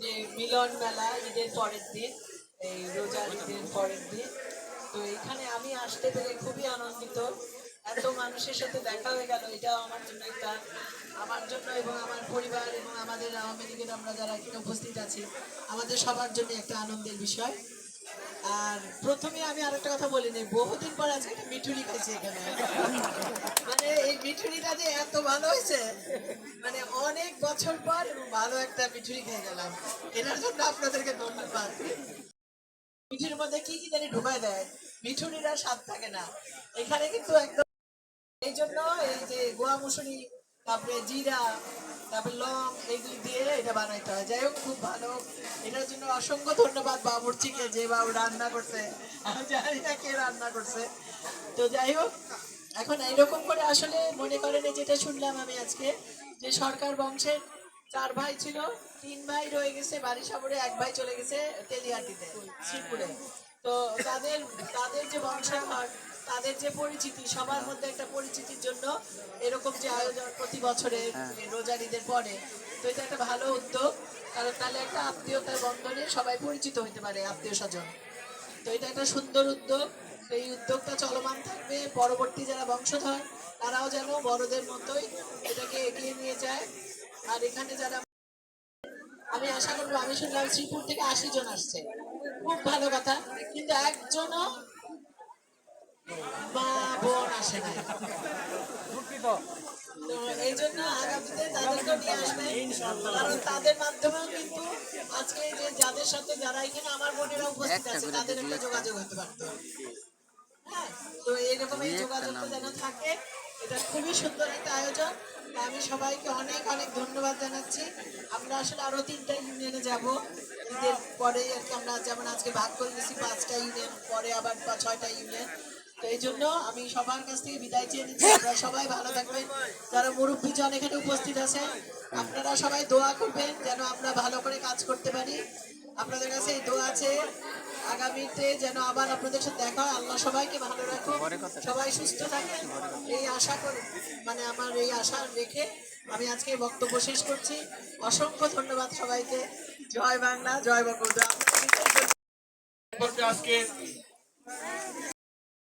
যে মিলন মেলা, ঈদের পরের দিন, এই রোজার ঈদের পরের দিন। তো এখানে আমি আসতে পেরে খুবই আনন্দিত। এত মানুষের সাথে দেখা হয়ে গেল, এটাও আমার জন্য একটা, আমার জন্য এবং আমার পরিবার এবং আমাদের আওয়ামী লীগের আমরা যারা এখানে উপস্থিত আছি, আমাদের সবার জন্য একটা আনন্দের বিষয়। আর প্রথমে আমি আরেকটা কথা বলিনি বহুদিন পর আজকে মিঠুরি খেয়েছি এখানে। মিঠুরিটা যে এত ভালো হয়েছে মানে অনেক বছর পর ভালো একটা মিঠুরি খেয়ে গেলাম। এটার জন্য আপনাদেরকে ধন্যবাদ। মিঠুরির মধ্যে কি কি জানি ঢুকায় দেয় মিঠুরির আর স্বাদ থাকে না। এখানে কিন্তু একদম এই জন্য এই যে গোয়া মুসুরি, তারপরে জিরা, তারপরে লং, এইগুলি দিয়ে এটা বানাইতে হয়। যাই হোক, খুব ভালো। এটার জন্য অসংখ্য ধন্যবাদ বাবুর্চিকে যে বাবু রান্না করছে। আমি জানি না কে রান্না করছে। তো যাই হোক এখন এইরকম করে আসলে মনে করেন যেটা শুনলাম আমি আজকে যে সরকার বংশের চার ভাই ছিল তিন ভাই রয়ে গেছে বাড়ি সাবরে এক ভাই চলে গেছে তেলিয়াটিতে শ্রীপুরে। তো তাদের তাদের যে বংশধর তাদের যে পরিচিতি সবার মধ্যে একটা পরিচিতির জন্য এরকম যে আয়োজন প্রতি বছরে রোজার ঈদের পরে তো এটা একটা ভালো উদ্যোগ। কারণ তাহলে একটা আত্মীয়তার বন্ধনে সবাই পরিচিত হতে পারে আত্মীয় স্বজন। তো এটা একটা সুন্দর উদ্যোগ। এই উদ্যোগটা চলমান থাকবে। পরবর্তী যারা বংশধর তারাও যেন বড়দের মতোই এটাকে এগিয়ে নিয়ে যায়। আর এখানে যারা আমি আশা করব আমি শুনলাম শ্রীপুর থেকে আশি জন আসছে। খুব ভালো কথা। কিন্তু একজনও মা বোন আসে না এই জন্য আগামীতে তাদেরকে নিয়ে আসবে। কারণ তাদের মাধ্যমেও কিন্তু আজকে যে যাদের সাথে যারা এখানে আমার বোনেরা উপস্থিত আছে তাদের একটা। যোগাযোগ হতে পারতো। হ্যাঁ তো এইরকম এই যেন থাকে। এটা খুবই সুন্দর একটা আয়োজন। আমি সবাইকে অনেক অনেক ধন্যবাদ জানাচ্ছি। আমরা আসলে আরও তিনটা ইউনিয়নে যাব। ঈদের পরে আর কি আমরা যেমন আজকে ভাগ করে দিয়েছি পাঁচটা ইউনিয়ন পরে আবার ছয়টা ইউনিয়ন। তো এই জন্য আমি সবার কাছ থেকে বিদায় চেয়ে নিচ্ছি। আপনারা সবাই ভালো থাকবেন। যারা মুরব্বী জন এখানে উপস্থিত আছেন আপনারা সবাই দোয়া করবেন যেন আমরা ভালো করে কাজ করতে পারি। আপনাদের কাছে এই আছে। আগামীতে যেন আবার আপনাদের সাথে দেখা হয়। আল্লাহ সবাইকে ভালো রাখো সবাই সুস্থ থাকে এই আশা করে মানে আমার এই আশা রেখে আমি আজকে বক্তব্য শেষ করছি। অসংখ্য ধন্যবাদ সবাইকে। জয় বাংলা জয় বঙ্গবন্ধু। আজকে